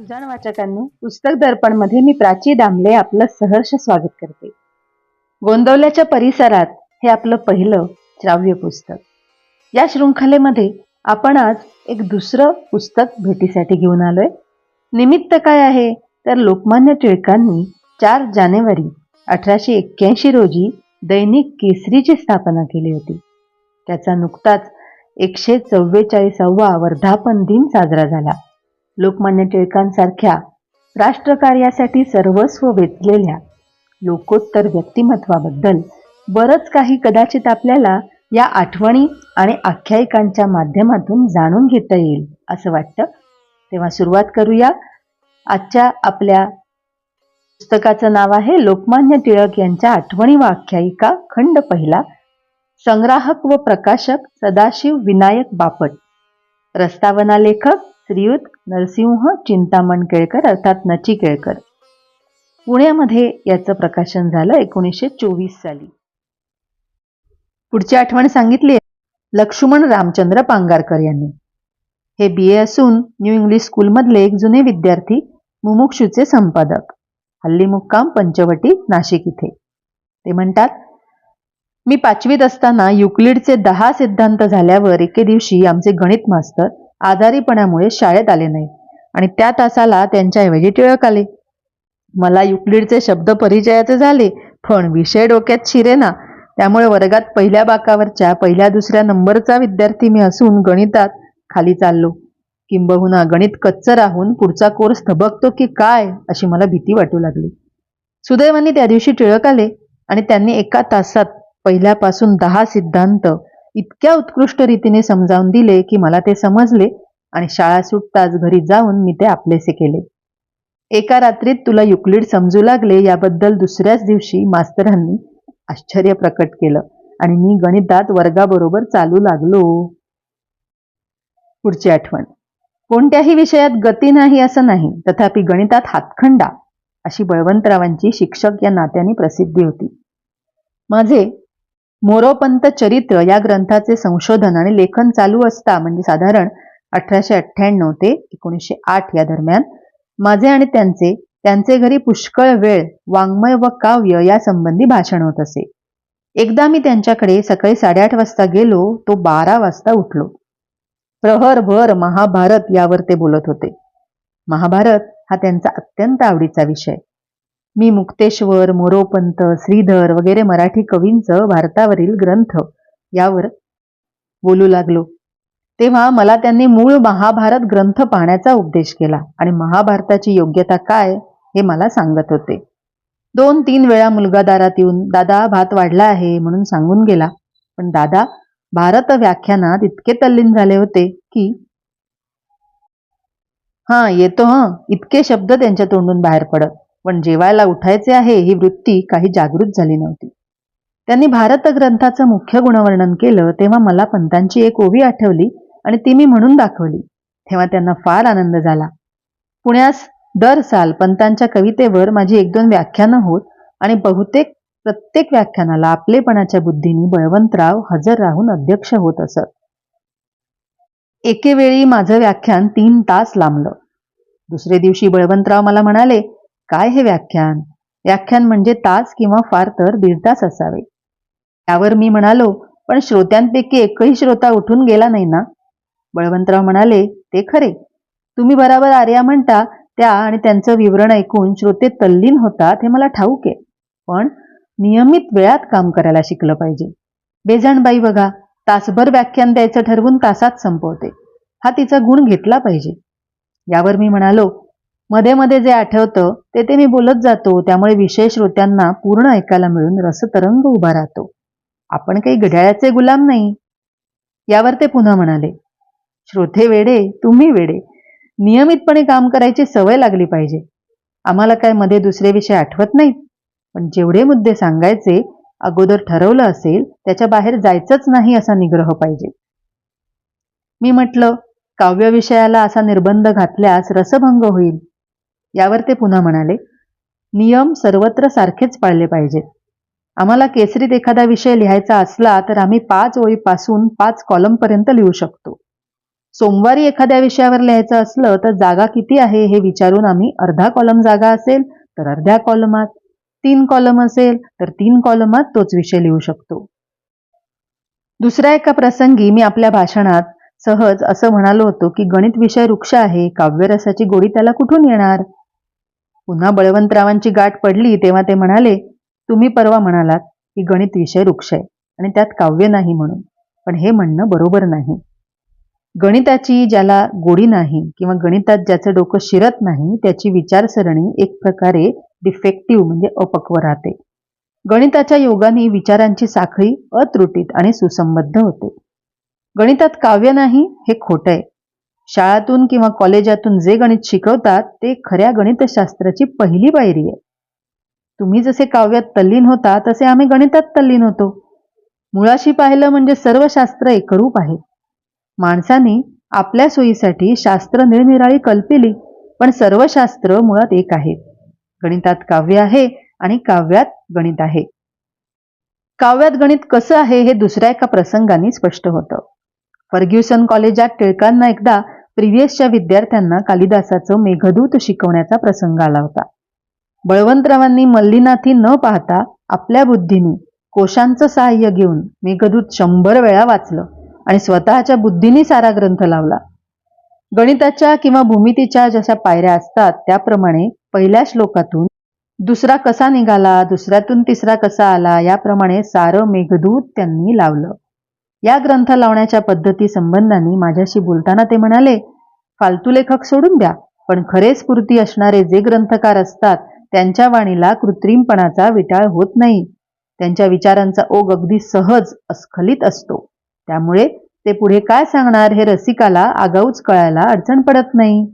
सुजाण वाचकांनी पुस्तक दर्पणमध्ये मी प्राची दामले आपलं सहर्ष स्वागत करते. गोंदवल्याच्या परिसरात हे आपलं पहिलं श्राव्य पुस्तक. या शृंखलेमध्ये आपण आज एक दुसरं पुस्तक भेटीसाठी घेऊन आलोय. निमित्त काय आहे? तर लोकमान्य टिळकांनी चार जानेवारी अठराशे एक्क्याऐंशी रोजी दैनिक केसरीची स्थापना केली होती. त्याचा नुकताच एकशे चव्वेचाळीसावा वर्धापन दिन साजरा झाला. लोकमान्य टिळकांसारख्या राष्ट्रकार्यासाठी सर्वस्व वेचलेल्या लोकोत्तर व्यक्तिमत्वाबद्दल बरंच काही कदाचित आपल्याला या आठवणी आणि आख्यायिकांच्या माध्यमातून जाणून घेता येईल असं वाटतं. तेव्हा सुरुवात करूया. आजच्या आपल्या पुस्तकाचं नाव आहे लोकमान्य टिळक यांच्या आठवणी व आख्यायिका खंड पहिला. संग्राहक व प्रकाशक सदाशिव विनायक बापट. प्रस्तावना लेखक श्रीयुत नरसिंह चिंतामण केळकर अर्थात नची केळकर. पुण्यामध्ये याचं प्रकाशन झालं एकोणीसशे चोवीस साली. पुढची आठवण सांगितली लक्ष्मण रामचंद्र पांगारकर यांनी. हे बी ए असून न्यू इंग्लिश स्कूलमधले एक जुने विद्यार्थी मुमुक्षूचे संपादक. हल्ली मुक्काम पंचवटी नाशिक इथे. ते म्हणतात मी पाचवीत असताना युक्लिडचे दहा सिद्धांत झाल्यावर एके दिवशी आमचे गणित मास्तर आजारीपणामुळे शाळेत आले नाही. आणि त्या तासाला त्यांच्याऐवजी टिळक आले. मला युक्लिडचे शब्द परिचयाचे झाले पण विषय डोक्यात शिरेना त्यामुळे वर्गात पहिल्या बाकावरच्या पहिल्या दुसऱ्या नंबरचा विद्यार्थी मी असून गणितात खाली चाललो. किंबहुना गणित कच्च राहून पुढचा कोर्स धबकतो की काय अशी मला भीती वाटू लागली. सुदैवाने त्या दिवशी टिळक आले आणि त्यांनी एका तासात पहिल्यापासून दहा सिद्धांत इतक्या उत्कृष्ट रीतीने समजावून दिले की मला ते समजले आणि शाळा सुटताच घरी जाऊन मी ते आपलेसे केले. एका रात्रीत तुला युक्लिड समजू लागले याबद्दल दुसऱ्याच दिवशी मास्तरांनी आश्चर्य प्रकट केलं आणि मी गणितात वर्गाबरोबर चालू लागलो. पुढची आठवण. कोणत्याही विषयात गती नाही असं नाही तथापि गणितात हातखंडा अशी बळवंतरावांची शिक्षक या नात्याने प्रसिद्धी होती. माझे मोरोपंत चरित्र या ग्रंथाचे संशोधन आणि लेखन चालू असता म्हणजे साधारण अठराशे अठ्ठ्याण्णव ते एकोणीसशे आठ या दरम्यान माझे आणि त्यांचे त्यांचे घरी पुष्कळ वेळ वाङ्मय व काव्य या संबंधी भाषण होत असे. एकदा मी त्यांच्याकडे सकाळी साडेआठ वाजता गेलो तो बारा वाजता उठलो. प्रहरभर महाभारत यावर ते बोलत होते. महाभारत हा त्यांचा अत्यंत आवडीचा विषय. मी मुक्तेश्वर मोरोपंत श्रीधर वगैरे मराठी कवींचं भारतावरील ग्रंथ यावर बोलू लागलो. तेव्हा मला त्यांनी मूळ महाभारत ग्रंथ पाहण्याचा उपदेश केला आणि महाभारताची योग्यता काय हे मला सांगत होते. दोन तीन वेळा मुलगा दारात येऊन दादा भात वाढला आहे म्हणून सांगून गेला. पण दादा भारत व्याख्यानात इतके तल्लीन झाले होते की हा येतो ह इतके शब्द त्यांच्या तोंडून बाहेर पडत. पण जेवायला उठायचे आहे ही वृत्ती काही जागृत झाली नव्हती. त्यांनी भारत ग्रंथाचं मुख्य गुणवर्णन केलं तेव्हा मला पंतांची एक ओवी आठवली आणि ती मी म्हणून दाखवली. तेव्हा त्यांना फार आनंद झाला. पुण्यास दर साल पंतांच्या कवितेवर माझी एक दोन व्याख्यानं होत आणि बहुतेक प्रत्येक व्याख्यानाला आपलेपणाच्या बुद्धीने बळवंतराव हजर राहून अध्यक्ष होत असत. एके वेळी माझं व्याख्यान तीन तास लांबलं. दुसरे दिवशी बळवंतराव मला म्हणाले काय हे व्याख्यान? व्याख्यान म्हणजे तास किंवा फार तर दीड तास असावे. त्यावर मी म्हणालो पण श्रोत्यांपैकी एकही श्रोता उठून गेला नाही ना? बळवंतराव म्हणाले ते खरे. तुम्ही बराबर आर्या म्हणता त्या आणि त्यांचं विवरण ऐकून श्रोते तल्लीन होतात हे मला ठाऊक आहे. पण नियमित वेळात काम करायला शिकलं पाहिजे. बेजाणबाई बघा तासभर व्याख्यान द्यायचं ठरवून तासात संपवते. हा तिचा गुण घेतला पाहिजे. यावर मी म्हणालो मध्ये मध्ये जे आठवतं ते ते मी बोलत जातो. त्यामुळे विषय श्रोत्यांना पूर्ण ऐकायला मिळून रसतरंग उभा राहतो. आपण काही घड्याळाचे गुलाम नाही. यावर ते पुन्हा म्हणाले श्रोते वेडे तुम्ही वेडे. नियमितपणे काम करायची सवय लागली पाहिजे. आम्हाला काय मध्ये दुसरे विषय आठवत नाहीत. पण जेवढे मुद्दे सांगायचे अगोदर ठरवलं असेल त्याच्या बाहेर जायचंच नाही असा निग्रह पाहिजे. मी म्हटलं काव्य विषयाला असा निर्बंध घातल्यास रसभंग होईल. यावर ते पुन्हा म्हणाले नियम सर्वत्र सारखेच पाळले पाहिजेत. आम्हाला केसरीत एखादा विषय लिहायचा असला तर आम्ही पाच ओळीपासून पाच कॉलमपर्यंत लिहू शकतो. सोमवारी एखाद्या विषयावर लिहायचं असलं तर जागा किती आहे हे विचारून आम्ही अर्धा कॉलम जागा असेल तर अर्ध्या कॉलमात. तीन कॉलम असेल तर तीन कॉलमात तोच विषय लिहू शकतो. दुसऱ्या एका प्रसंगी मी आपल्या भाषणात सहज असं म्हणालो होतो की गणित विषय वृक्ष आहे काव्यरसाची गोडी त्याला कुठून येणार? पुन्हा बळवंतरावांची गाठ पडली तेव्हा ते म्हणाले तुम्ही परवा म्हणालात की गणित विषय वृक्ष आहे आणि त्यात काव्य नाही म्हणून पण हे म्हणणं बरोबर नाही. गणिताची ज्याला गोडी नाही किंवा गणितात ज्याचं डोकं शिरत नाही त्याची विचारसरणी एक प्रकारे डिफेक्टिव्ह म्हणजे अपक्व राहते. गणिताच्या योगाने विचारांची साखळी अत्रुटीत आणि सुसंबद्ध होते. गणितात काव्य नाही हे खोटं आहे शाळातून किंवा कॉलेजातून जे गणित शिकवतात ते खऱ्या गणितशास्त्राची पहिली पायरी आहे. तुम्ही जसे काव्यात तल्लीन होता तसे आम्ही गणितात तल्लीन होतो. मुळाशी पाहिलं म्हणजे सर्व शास्त्र एकरूप आहे. माणसाने आपल्या सोयीसाठी शास्त्र निरनिराळी कल्पिली पण सर्व शास्त्र मुळात एक आहे. गणितात काव्य आहे आणि काव्यात गणित आहे. काव्यात गणित कसं आहे हे दुसऱ्या एका प्रसंगाने स्पष्ट होतं. फर्ग्युसन कॉलेजात टिळकांना एकदा प्रिव्हियसच्या विद्यार्थ्यांना कालिदासाचं मेघदूत शिकवण्याचा प्रसंग आला होता. बळवंतरावांनी मल्लीनाथी न पाहता आपल्या बुद्धीने कोशांचं सहाय्य घेऊन मेघदूत शंभर वेळा वाचलं आणि स्वतःच्या बुद्धीने सारा ग्रंथ लावला. गणिताच्या किंवा भूमितीच्या जशा पायऱ्या असतात त्याप्रमाणे पहिल्या श्लोकातून दुसरा कसा निघाला दुसऱ्यातून तिसरा कसा आला याप्रमाणे सारं मेघदूत त्यांनी लावलं. या ग्रंथ लावण्याच्या पद्धती संबंधाने माझ्याशी बोलताना ते म्हणाले फालतू लेखक सोडून द्या पण खरे स्फूर्ती असणारे जे ग्रंथकार असतात त्यांच्या वाणीला कृत्रिमपणाचा विटाळ होत नाही. त्यांच्या विचारांचा ओघ अगदी सहज अस्खलित असतो. त्यामुळे ते पुढे काय सांगणार हे रसिकाला आगाऊच कळायला अडचण पडत नाही.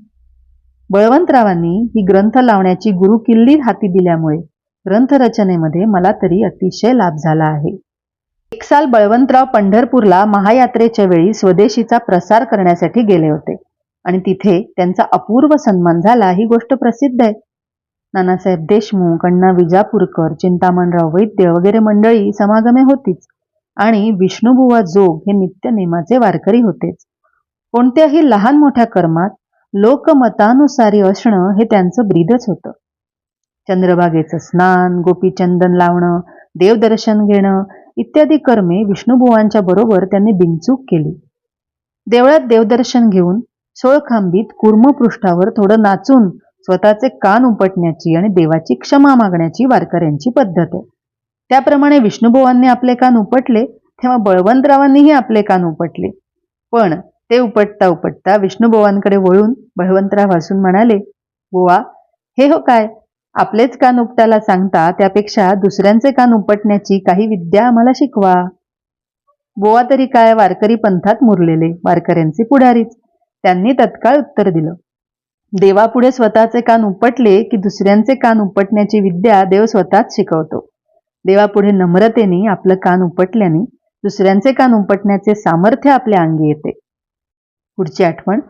बळवंतरावांनी ही ग्रंथ लावण्याची गुरुकिल्ली हाती दिल्यामुळे ग्रंथरचनेमध्ये मला तरी अतिशय लाभ झाला आहे. एक साल बळवंतराव पंढरपूरला महायात्रेच्या वेळी स्वदेशीचा प्रसार करण्यासाठी गेले होते. आणि तिथे त्यांचा अपूर्व सन्मान झाला ही गोष्ट प्रसिद्ध आहे. नानासाहेब देशमुख अण्णा विजापूरकर चिंतामणराव वैद्य वगैरे मंडळी समागमे होतीच. आणि विष्णुबुवा जोग हे नित्य नेमाचे वारकरी होतेच. कोणत्याही लहान मोठ्या कर्मात लोकमतानुसारी असणं हे त्यांचं ब्रीदच होतं. चंद्रभागेचं स्नान गोपीचंदन लावणं देवदर्शन घेणं इत्यादी कर्मे विष्णुभुवांच्या बरोबर त्यांनी बिनचूक केली. देवळात देवदर्शन घेऊन सोळखांबीत कुर्मपृष्ठावर थोडं नाचून स्वतःचे कान उपटण्याची आणि देवाची क्षमा मागण्याची वारकऱ्यांची पद्धत आहे. त्याप्रमाणे विष्णुभुवांनी आपले कान उपटले तेव्हा बळवंतरावांनीही आपले कान उपटले. पण ते उपटता उपटता विष्णुभुवांकडे वळून बळवंतराव हसून म्हणाले बुवा हे हो काय? आपलेच कान उपटायला सांगता त्यापेक्षा दुसऱ्यांचे कान उपटण्याची काही विद्या आम्हाला शिकवा. बोवा तरी काय वारकरी पंथात मुरलेले वारकऱ्यांचे पुढारीच. त्यांनी तत्काळ उत्तर दिलं. देवापुढे स्वतःचे कान उपटले की दुसऱ्यांचे कान उपटण्याची विद्या देव स्वतःच शिकवतो. देवापुढे नम्रतेने आपलं कान उपटल्याने दुसऱ्यांचे कान उपटण्याचे सामर्थ्य आपल्या अंगी येते. पुढची आठवण.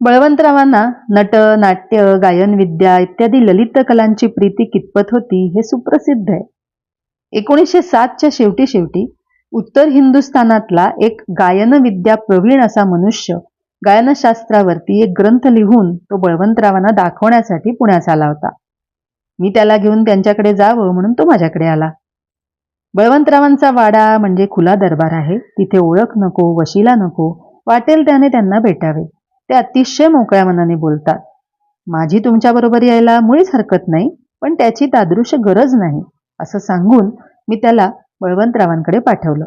बळवंतरावांना नट नाट्य गायन विद्या इत्यादी ललित कलांची प्रीती कितपत होती हे सुप्रसिद्ध आहे. एकोणीसशे सातच्या शेवटी शेवटी उत्तर हिंदुस्थानातला एक गायन विद्या प्रवीण असा मनुष्य गायनशास्त्रावरती एक ग्रंथ लिहून तो बळवंतरावांना दाखवण्यासाठी पुण्यास आला होता. मी त्याला घेऊन त्यांच्याकडे जावं म्हणून तो माझ्याकडे आला. बळवंतरावांचा वाडा म्हणजे खुला दरबार आहे. तिथे ओळख नको वशिला नको वाटेल त्याने त्यांना भेटावे. ते अतिशय मोकळ्या मनाने बोलतात. माझी तुमच्याबरोबर यायला मुळीच हरकत नाही पण त्याची तादृश गरज नाही असं सांगून मी त्याला बळवंतरावांकडे पाठवलं.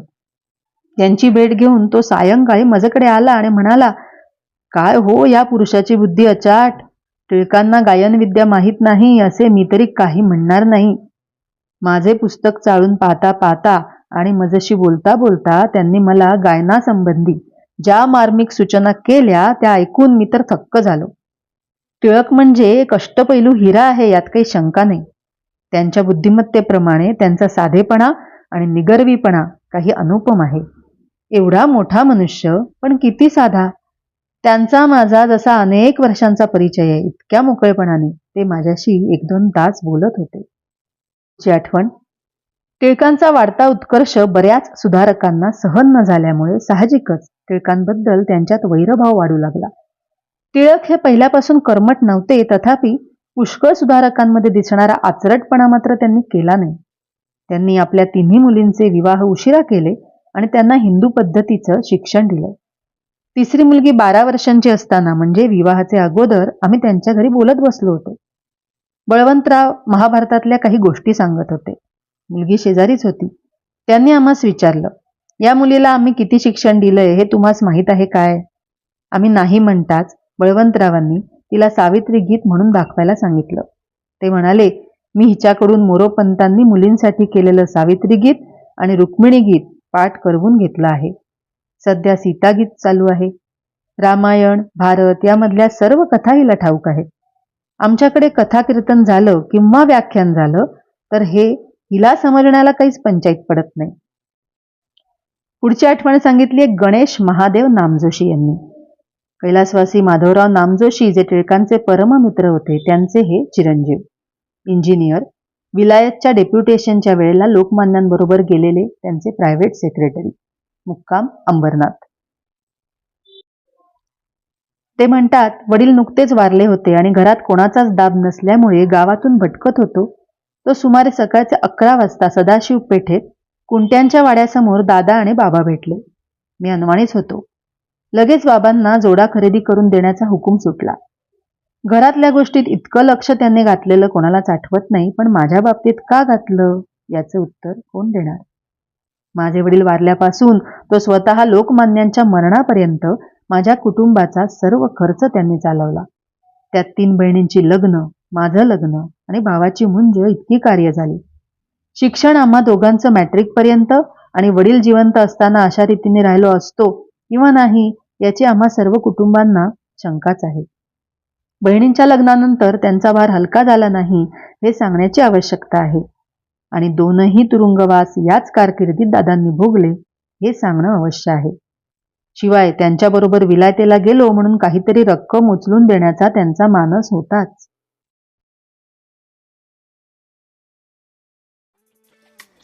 त्यांची भेट घेऊन तो सायंकाळी माझ्याकडे आला आणि म्हणाला काय हो या पुरुषाची बुद्धी अचाट? टिळकांना गायनविद्या माहीत नाही असे मी तरी काही म्हणणार नाही. माझे पुस्तक चाळून पाहता पाहता आणि मजशी बोलता बोलता त्यांनी मला गायनासंबंधी ज्या मार्मिक सूचना केल्या त्या ऐकून मी तर थक्क झालो. टिळक म्हणजे कष्टपैलू हिरा आहे यात काही शंका नाही. त्यांच्या बुद्धिमत्तेप्रमाणे त्यांचा साधेपणा आणि निगर्वीपणा काही अनुपम आहे. एवढा मोठा मनुष्य पण किती साधा? त्यांचा माझा जसा अनेक वर्षांचा परिचय आहे इतक्या मोकळेपणाने ते माझ्याशी एक दोन तास बोलत होते. ची आठवण? टिळकांचा वाढता उत्कर्ष बऱ्याच सुधारकांना सहन न झाल्यामुळे साहजिकच टिळकांबद्दल त्यांच्यात वैरभाव वाढू लागला. टिळक हे पहिल्यापासून कर्मट नव्हते तथापि पुष्कळ सुधारकांमध्ये दिसणारा आचरटपणा मात्र त्यांनी केला नाही. त्यांनी आपल्या तिन्ही मुलींचे विवाह उशिरा केले आणि त्यांना हिंदू पद्धतीचं शिक्षण दिलं. तिसरी मुलगी बारा वर्षांची असताना म्हणजे विवाहाचे अगोदर आम्ही त्यांच्या घरी बोलत बसलो होतो. बळवंतराव महाभारतातल्या काही गोष्टी सांगत होते. मुलगी शेजारीच होती. त्यांनी आम्हास विचारलं या मुलीला आम्ही किती शिक्षण दिलंय हे तुम्हास माहीत आहे काय? आम्ही नाही म्हणताच बळवंतरावांनी तिला सावित्री गीत म्हणून दाखवायला सांगितलं. ते म्हणाले मी हिच्याकडून मोरोपंतांनी मुलींसाठी केलेलं सावित्री गीत आणि रुक्मिणी गीत पाठ करवून घेतलं आहे. सध्या सीता गीत चालू आहे. रामायण भारत यामधल्या सर्व कथा हिला ठाऊक आहेत. आमच्याकडे कथा कीर्तन झालं किंवा व्याख्यान झालं तर हे हिला समजण्याला काहीच पंचायत पडत नाही. पुढची आठवण सांगितली आहे गणेश महादेव नामजोशी यांनी. कैलासवासी माधवराव नामजोशी जे टिळकांचे परममित्र होते त्यांचे हे चिरंजीव. इंजिनियर विलायतच्या डेप्युटेशनच्या वेळेला लोकमान्यांबरोबर गेलेले त्यांचे प्रायव्हेट सेक्रेटरी. मुक्काम अंबरनाथ. ते म्हणतात वडील नुकतेच वारले होते आणि घरात कोणाचाच दाब नसल्यामुळे गावातून भटकत होतो. तो सुमारे सकाळचे अकरा वाजता सदाशिव पेठेत कुंट्यांच्या वाड्यासमोर दादा आणि बाबा भेटले. मी अनवाणीच होतो. लगेच बाबांना जोडा खरेदी करून देण्याचा हुकूम सुटला. घरातल्या गोष्टीत इतकं लक्ष त्यांनी घातलेलं कोणालाच आठवत नाही पण माझ्या बाबतीत का घातलं? याचं उत्तर कोण देणार? माझे वडील वारल्यापासून तो स्वतः लोकमान्यांच्या मरणापर्यंत माझ्या कुटुंबाचा सर्व खर्च त्यांनी चालवला. त्यात तीन बहिणींची लग्न माझं लग्न आणि भावाची मुंज इतकी कार्य झाली. शिक्षण आम्हा दोघांचं मॅट्रिकपर्यंत आणि वडील जिवंत असताना अशा रीतीने राहिलो असतो किंवा नाही याची आम्हा सर्व कुटुंबांना शंकाच आहे. बहिणींच्या लग्नानंतर त्यांचा भार हलका झाला नाही हे सांगण्याची आवश्यकता आहे. आणि दोनही तुरुंगवास याच कारकिर्दीत दादांनी भोगले हे सांगणं अवश्य आहे. शिवाय त्यांच्याबरोबर विलायतेला गेलो म्हणून काहीतरी रक्कम उचलून देण्याचा त्यांचा मानस होताच.